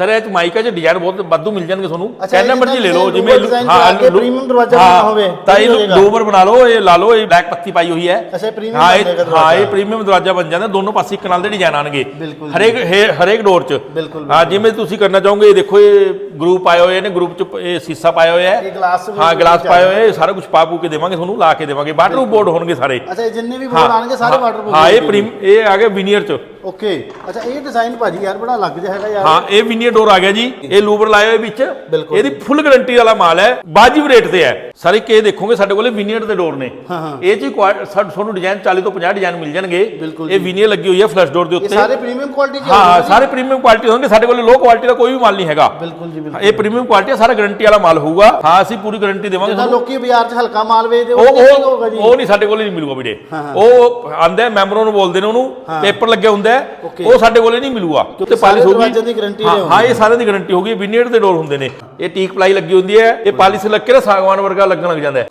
Sir ਇਹ ਚ ਮਾਈਕਾ ਚ ਡਿਜ਼ਾਈਨ ਬਹੁਤ ਵਾਧੂ ਮਿਲ ਜਾਣਗੇ ਤੁਹਾਨੂੰ। ਕਹਿੰਦਾ ਮਰਜ਼ੀ ਲੈ ਲਓ ਜਿਵੇਂ ਕੇ premium ਦਰਵਾਜ਼ਾ ਬਣਾਉਣਾ ਹੋਵੇ, ਤਾਂ ਇਹ। ਲੋਵਰ ਬਣਾ ਲਓ ਇਹ ਲਾ ਲਓ ਇਹ ਬਲੈਕ ਪੱਤੀ ਪਾਈ ਹੋਈ ਹੈ। ਅੱਛਾ, ਹਾਂ ਇਹ ਹਾਂ। ਇਹ ਪ੍ਰੀਮੀਅਮ ਦਰਵਾਜ਼ਾ ਬਣ ਜਾਂਦਾ ਦੋਨੋਂ ਪਾਸੇ ਇੱਕ ਨਾਲ ਦੇ ਡਿਜ਼ਾਈਨ ਆਣਗੇ। ਹਰੇਕ ਹੇ- ਹਰੇਕ ਡੋਰ ਚ। ਹਾਂ ਜਿਵੇਂ ਤੁਸੀਂ ਕਰਨਾ ਚਾਹੋਗੇ ਇਹ ਦੇਖੋ ਇਹ ਗਰੂਪ ਪਾਏ ਹੋਏ ਨੇ ਗਰੁੱਪ ਚ ਇਹ ਸੀਸਾ ਪਾਇਆ ਹੋਇਆ ਹੈ। ਹਾਂ ਗਲਾਸ ਪਾਏ ਹੋਏ ਇਹ ਸਾਰਾ ਕੁਝ ਪਾ ਪੂ ਕੇ ਦੇਵਾਂਗੇ ਤੁਹਾਨੂੰ ਲਾ ਕੇ ਦੇਵਾਂਗੇ। ਵਾਟਰ ਬੋਰਡ ਹੋਣਗੇ ਸਾਰੇ। ਅੱਛਾ ਜਿੰਨੇ ਵੀ ਬੋਰਡ ਆਣਗੇ ਸਾਰੇ ਹਾਂ, ਵਾਟਰਪ੍ਰੂਫ ਹਾਂ ਇਹ ਪ੍ਰੀਮ ਇਹ ਆ ਵਿਨੀਅਰ ਚ। ਓਕੇ। ਅੱਛਾ ਇਹ ਡਿਜ਼ਾਈਨ ਭਾਜੀ ਯਾਰ ਬੜਾ ਲੱਗ ਜਾ ਹੈਗਾ ਯਾਰ। ਹਾਂ ਇਹ ਵਿਨੀਅਰ ਡੋਰ ਆ ਗਿਆ ਜੀ। ਇਹ ਲੂਵਰ ਲਾਏ ਹੋਏ ਵਿੱਚ। ਇਹਦੀ ਫੁੱਲ ਗਾਰੰਟੀ ਵਾਲਾ ਮਾਲ ਹੈ। ਵਾਜਿਬ ਰੇਟ ਤੇ ਹੈ। ਸਾਰੇ ਕੇ ਦੇਖੋਗੇ ਸਾਡੇ ਕੋਲੇ ਵਿਨੀਅਰ ਦੇ ਡੋਰ ਨੇ। ਇਹ ਜੀ ਤੁਹਾਨੂੰ ਡਿਜ਼ਾਈਨ 40 ਤੋਂ 50 ਡਿਜ਼ਾਈਨ ਮਿਲ ਜਾਣਗੇ। ਇਹ ਵਿਨੀਅਰ ਲੱਗੀ ਹੋਈ ਹੈ ਫਲਸ਼ ਡੋਰ ਦੇ ਉੱਤੇ। ਸਾਰੇ ਪ੍ਰੀਮੀਅਮ ਕੁਆਲਿਟੀ ਚ ਹਾਂ ਸਾਰੇ ਪ੍ਰੀਮੀਅਮ ਕੁਆਲਿਟੀ ਹੋਣਗੇ। ਸਾਡੇ ਕੋਲੇ ਲੋ ਕੁਆਲਿਟੀ ਦਾ ਕੋਈ ਵੀ ਮਾਲ ਨਹੀਂ ਹੈਗਾ। ਬਿਲਕੁਲ ਜੀ ਬਿਲਕੁਲ। ਇਹ ਪ੍ਰੀਮੀਅਮ ਕੁਆਲਿਟੀ ਹੈ ਸਾਰਾ ਗਾਰੰਟੀ ਵਾਲਾ ਮਾਲ ਹੋਊਗਾ। ਹਾਂ ਅਸੀਂ ਪੂਰੀ ਗਾਰੰਟੀ ਦੇਵਾਂਗੇ ਜਿੱਦਾਂ। ਲੋਕੀ ਬਾਜ਼ਾਰ 'ਚ ਹਲਕਾ ਮਾਲ ਵੇਚਦੇ ਉਹ ਉਹ ਨਹੀਂ ਸਾਡੇ ਕੋਲੇ ਨਹੀਂ ਮਿਲੂਗਾ ਵੀਰੇ। ਉਹ ਆਂਦਾ ਮੈਮਰੋ ਨੂੰ ਬੋਲਦੇ ਨੇ ਉਹਨੂੰ। ਪੇਪਰ ਲੱਗਿਆ ਹੁੰਦਾ ਹੈ, Okay। ਉਹ ਸਾਡੇ ਕੋਲੇ ਨਹੀਂ ਮਿਲੂਗਾ। ਕਿਉਂਕਿ ਸਾਰੇ ਪਾਲਿਸ਼ ਹੋਊਗੀ ਦਰਵਾਜ਼ੇ ਦੀ guarantee ਹਾਂ, ਇਹ ਸਾਰਿਆਂ ਦੀ ਗਾਰੰਟੀ ਹੋਊਗੀ ਵਿਨੀਅਰ ਦੇ ਡੋਰ ਹੁੰਦੇ ਨੇ। ਇਹ ਟੀਕ ਪਲਾਈ ਲੱਗੀ ਹੁੰਦੀ ਹੈ ਇਹ ਪਾਲਿਸ਼ ਲੱਗ ਕੇ ਨਾ ਸਾਗਵਾਨ ਵਰਗਾ ਲੱਗਣ ਲੱਗ ਜਾਂਦਾ ਹੈ।